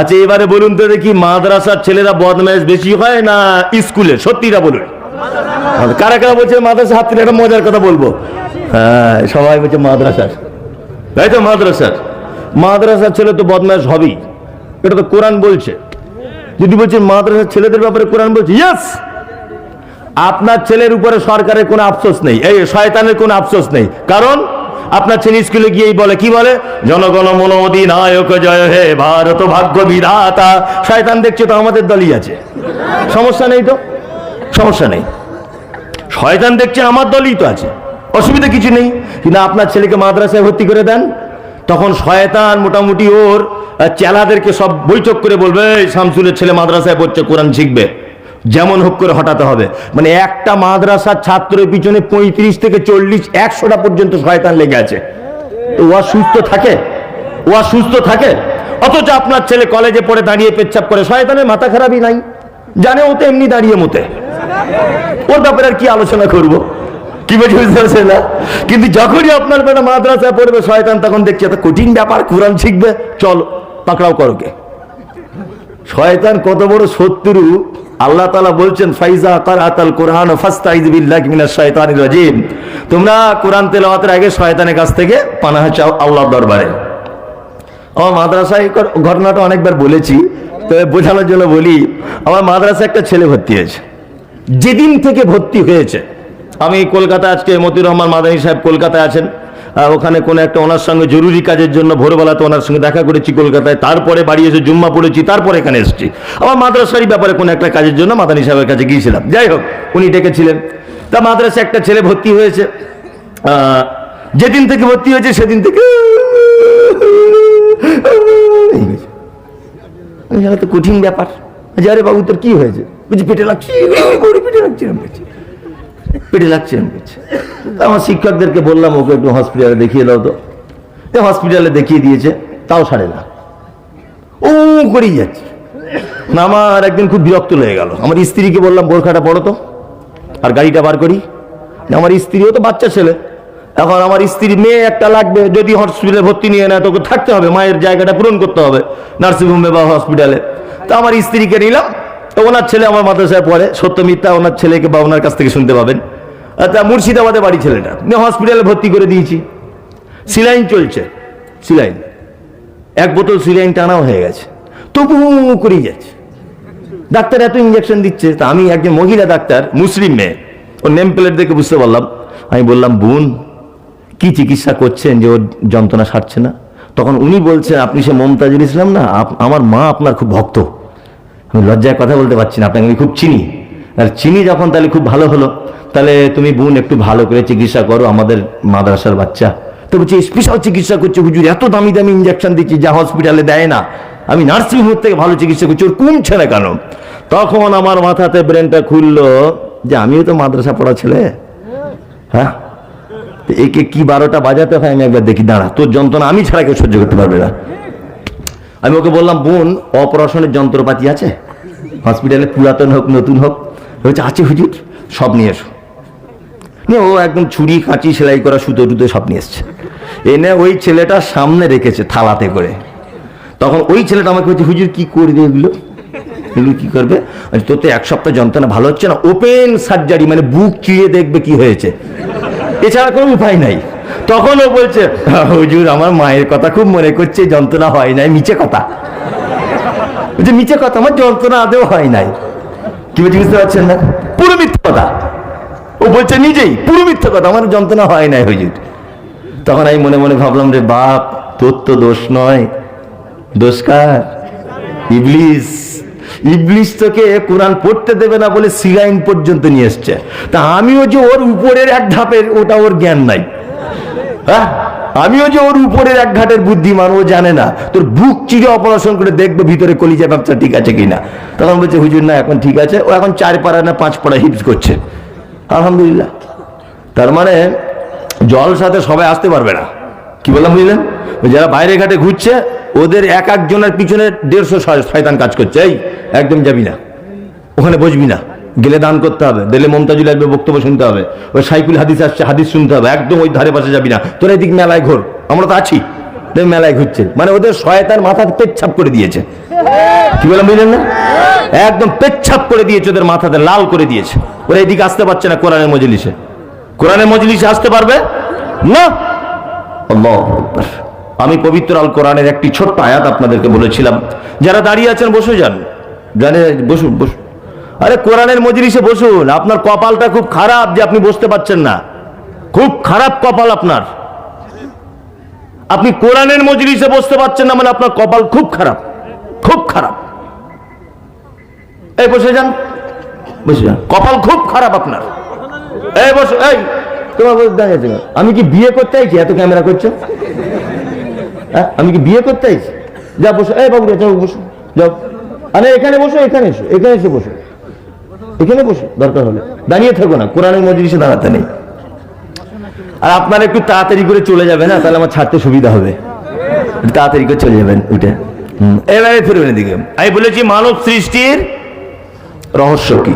আচ্ছা এবারে বলুন তো দেখি, মাদ্রাসার ছেলেরা বদমাইশ বেশি হয় না স্কুলে? সত্যিটা বলুন। কারা কারা বলছে মাদ্রাসা? হাত একটা মজার কথা বলব। হ্যাঁ সবাই বলছে মাদ্রাসার। তাই তো মাদ্রাসার? মাদ্রাসার ছেলে তো বদমাইশ হবেই। এটা তো কোরআন বলছে। যদি বলছেন মাদ্রাসার ছেলেদের ব্যাপারে কোরআন বলছে ইয়েস আপনার ছেলের উপরে সরকারের কোনো আফসোস নেই, এই শয়তানের কোনো আফসোস নেই। কারণ আপনার ছেলে স্কুলে গিয়েই বলে, কি বলে? জনগণ মন অধিনায়ক, জয় হে ভারত, ভাগ্য বিধাতা। শয়তান দেখছে তো আমাদের দলই আছে। সমস্যা নেই তো? সমস্যা নেই। শয়তান দেখছে আমার দলই তো আছে। অসুবিধা কিছু নেই। কিন্তু আপনার ছেলেকে মাদ্রাসায় ভর্তি করে দেন, তখন শয়তান মোটামুটি ওর চেলাদেরকে সব বৈঠক করে বলবে শামসুলের ছেলে মাদ্রাসায় পড়ছে, কোরআন শিখবে। যেমন হোক করে হটাতে হবে। মানে একটা মাদ্রাসার ছাত্রের পিছনে পঁয়ত্রিশ থেকে চল্লিশ, একশোটা পর্যন্ত শয়তান লেগে আছে। ও সুস্থ থাকে? ও সুস্থ থাকে? অথচ আপনার ছেলে কলেজে পড়ে দাঁড়িয়ে পেচ্ছাপ করে, শয়তানের মাথা খারাপই নাই। জানে ও তো এমনি দাঁড়িয়ে মতে। ওর ব্যাপারে আর কি আলোচনা করব? কি বলছি না? কিন্তু যখনই আপনার বেটা মাদ্রাসায় পড়বে, শয়তান তখন দেখছে, এত কঠিন ব্যাপার, কোরআন শিখবে, চল, পাকড়াও করোকে শয়তান কত বড় শত্রু আল্লাহ তালা বলছেন, ফাইজা কোরআন বিল্লাহি মিনাশ শাইতানির রাজিম। তোমরা কোরআন তেলাওয়াতের আগে শয়তানের কাছ থেকে পানাহ চাও আল্লাহর দরবারে। আমার মাদ্রাসায় ঘটনাটা অনেকবার বলেছি, তবে বোঝানোর জন্য বলি, আমার মাদ্রাসায় একটা ছেলে ভর্তি হয়েছে। যেদিন থেকে ভর্তি হয়েছে, আমি কলকাতা আজকে মতিউর রহমান মাদানী সাহেব কলকাতায় আছেন। ওখানে কোনো একটা ওনার সঙ্গে জরুরি কাজের জন্য ভোরবেলাতে ওনার সঙ্গে দেখা করেছি কলকাতায়, তারপরে বাড়ি এসে জুম্মা পড়েছি, তারপরে এখানে এসেছি। আবার মাদ্রাসারই ব্যাপারে কোনো একটা কাজের জন্য মাদানী সাহেবের কাছে গিয়েছিলাম। যাই হোক, উনি ডেকেছিলেন। তা মাদ্রাসায় একটা ছেলে ভর্তি হয়েছে। যেদিন থেকে ভর্তি হয়েছে সেদিন থেকে কঠিন ব্যাপার। যে আরে বাবু, তোর কি হয়েছে? বলছি, পেটে লাগছে পেটে লাগছে। এরম করছে। পেটে লাগছে করছে। আমার শিক্ষকদেরকে বললাম, ওকে একটু হসপিটালে দেখিয়ে দাও তো। হসপিটালে দেখিয়ে দিয়েছে, তাও সারে না। ও করেই যাচ্ছে। না, আমার একদিন খুব বিরক্ত লেগে গেল। আমার স্ত্রীকে বললাম, বোরখাটা পড়ো তো, আর গাড়িটা বার করি। আমার স্ত্রীও তো বাচ্চা ছেলে। এখন আমার স্ত্রী মেয়ে একটা লাগবে, যদি হসপিটালে ভর্তি নিয়ে নেয়, তোকে থাকতে হবে, মায়ের জায়গাটা পূরণ করতে হবে নার্সিংহোমে বা হসপিটালে তো আমার স্ত্রীকে নিলাম তো ওনার ছেলে আমার মাদ্রাসায় পড়ে, সত্য মিথ্যা ওনার ছেলেকে বা ওনার কাছ থেকে শুনতে পাবেন। তা মুর্শিদাবাদে বাড়ি ছেলেটা। হসপিটালে ভর্তি করে দিয়েছি। সিলাইন চলছে, সিলাইন। এক বোতল সিলাইন টানাও হয়ে গেছে। তবু করেই যাচ্ছে। ডাক্তার এত ইঞ্জেকশন দিচ্ছে, তা আমি একজন মহিলা ডাক্তার, মুসলিম মেয়ে। ওর নেম প্লেট দেখে বুঝতে পারলাম। আমি বললাম, বোন, কি চিকিৎসা করছেন যে ওর যন্ত্রণা সারছে না? তখন উনি বলছেন, আপনি সে মমতাজুল ইসলাম না আমার মা আপনার খুব ভক্ত। আমি লজ্জায় কথা বলতে পারছি না, আপনাকে আমি খুব চিনি। আর চিনি যখন তাহলে খুব ভালো হলো। তাহলে তুমি বোন একটু ভালো করে চিকিৎসা করো, আমাদের মাদ্রাসার বাচ্চা। তো বলছি স্পেশাল চিকিৎসা করছে হুজুর, এত দামি দামি ইঞ্জেকশন দিচ্ছি যা হসপিটালে দেয় না। আমি নার্সিং হোম থেকে ভালো চিকিৎসা করছি, ওর কমছে না কেন? তখন আমার মাথাতে ব্রেনটা খুললো যে আমিও তো মাদ্রাসা পড়া ছেলে। হ্যাঁ? একে কি বারোটা বাজাতে হয় আমি একবার দেখি, দাঁড়া, তোর যন্ত্রণা আমি ছাড়া কেউ সহ্য করতে পারবে না। আমি ওকে বললাম, বোন, অপারেশনের যন্ত্রপাতি আছে? হসপিটালে পুরাতন হোক, নতুন হোক। বলছে, আছে হুজুর, সব নিয়ে এসো। নিয়ে ও একদম ছুরি কাঁচি সেলাই করা সুতো টুতো সব নিয়ে এসছে। এনে ওই ছেলেটা সামনে রেখেছে থালাতে করে। তখন ওই ছেলেটা আমাকে বলছে, হুজুর, কি করবে এগুলো? এগুলো কি করবে? তোর তো এক সপ্তাহ যন্ত্রণা, ভালো হচ্ছে না? ওপেন সার্জারি মানে বুক চিড়ে দেখবে কি হয়েছে? এছাড়া কোনো উপায় নাই। তখন ও বলছে, হুজুর, আমার মায়ের কথা খুব মনে করছে, যন্ত্রণা হয় নাই, মিছে কথা। বলছে, মিছে কথা, আমার যন্ত্রণা আদেও হয় নাই। কি বলছি, বুঝতে পারছেন না? পুরো মিথ্যে কথা। ও বলছে নিজেই, পুরো মিথ্যে কথা, আমার যন্ত্রণা হয় নাই, হুজুর। তখন আমি মনে মনে ভাবলাম, রে বাপ, তোর তো দোষ নয়। দোষ কার? ইবলিস। ইবলিস তোকে কোরআন পড়তে দেবে না বলে সিলাইন পর্যন্ত নিয়ে এসছে। তা আমিও যে ওর উপরের এক ধাপের, ওটা ওর জ্ঞান নাই। হ্যাঁ? আমিও যে ওর উপরের এক ঘাটের বুদ্ধিমান, ও জানে না। তোর বুক চিরে অপারেশন করে দেখবে ভিতরে কলিজা ব্যবসা ঠিক আছে কিনা। তখন বলছে, হুজুর, না, এখন ঠিক আছে। ও এখন চার পাড়া না পাঁচ পাড়া হিপস করছে। আলহামদুলিল্লাহ। তার মানে জল সাথে সবাই আসতে পারবে না। কি বললাম, বুঝলেন? যারা বাইরে ঘাটে ঘুরছে, ওদের এক একজনের পিছনে দেড়শো শয়- শয়তান কাজ করছে। এই, একদম যাবি না। ওখানে বসবি না। গেলে দান করতে হবে, দিলে মমতাজুল আসবে বক্তব্য শুনতে হবে, ওই সাইকুল হাদিস আসছে, হাদিস শুনতে হবে, একদম ওই ধারে পাশে যাবি না। তোর এদিক মেলায় ঘোর, আমরা তো আছি মেলায় ঘুরছে। মানে ওদের শয়তান মাথা পেচ্ছাপ করে দিয়েছে। কি বললাম, বুঝলেন না? একদম পেচ্ছাপ করে দিয়েছে ওদের মাথাতে, লাল করে দিয়েছে। ওরা এদিকে আসতে পারছে না কোরআনের মজলিসে। কোরআনের মজলিসে আসতে পারবে? না। আমি পবিত্র আল কোরআনের একটি ছোট্ট আয়াত আপনাদেরকে বলেছিলাম। যারা দাঁড়িয়ে আছেন, বসে যান। জানে, বসুন বসুন। আরে কোরআনের মজলিসে বসুন, আপনার কপালটা খুব খারাপ যে আপনি বসতে পারছেন না। খুব খারাপ কপাল আপনার। আপনি কোরআনের মজলিসে বসতে পারছেন না মানে আপনার কপাল খুব খারাপ খুব খারাপ। এই, বসে যান বসে যান। কপাল খুব খারাপ আপনার। এই, বসো, এই, তোমার দাঁড়িয়ে আমি কি বিয়ে করতে আইছি? এত ক্যামেরা করছ? হ্যাঁ? আমি কি বিয়ে করতে আইছি? যা, বসো, এই বাবু যাও, বসো, যাও। আরে, এখানে বসো, এখানে এসো, এখানে এসে বসো। এখানে বসো দরকার হলে। দাঁড়িয়ে থাকো না, কোরআনের মজলিসে দাঁড়াতে নেই। আর আপনারা একটু তাড়াতাড়ি করে চলে যাবেন না তাহলে আমার ছাড়তে সুবিধা হবে। তাড়াতাড়ি করে চলে যাবেন, উঠে। এবারে ফিরবেন এদিকে। আমি বলেছি মানব সৃষ্টির রহস্য কি?